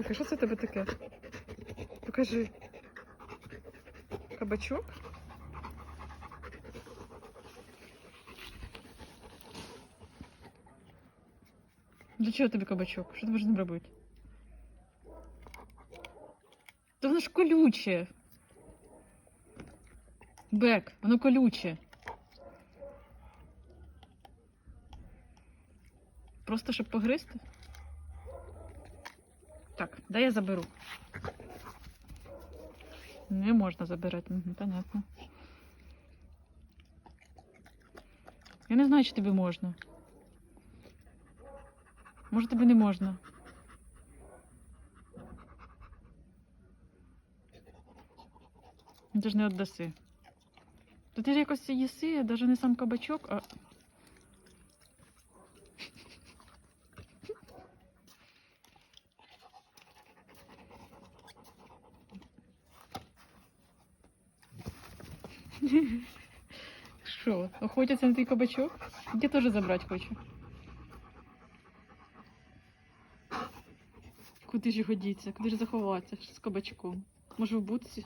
Бляха, що це в тебе таке? Покажи. Кабачок? Для чого тобі кабачок? Що ти можеш з ним робити? Та воно ж колюче. Бек, воно колюче. Просто щоб погризти? Так, дай я заберу. Не можна забирати, угу, понятно. Я не знаю, чи тобі можна. Може тобі не можна. Ну, Ти ж не віддаси. То ти ж якось їси, навіть не сам кабачок, а. Що, охотяться на твій кабачок? Я теж забрати хочу. Куди ж його діться? Куди ж заховатися з кабачком? Може в будці?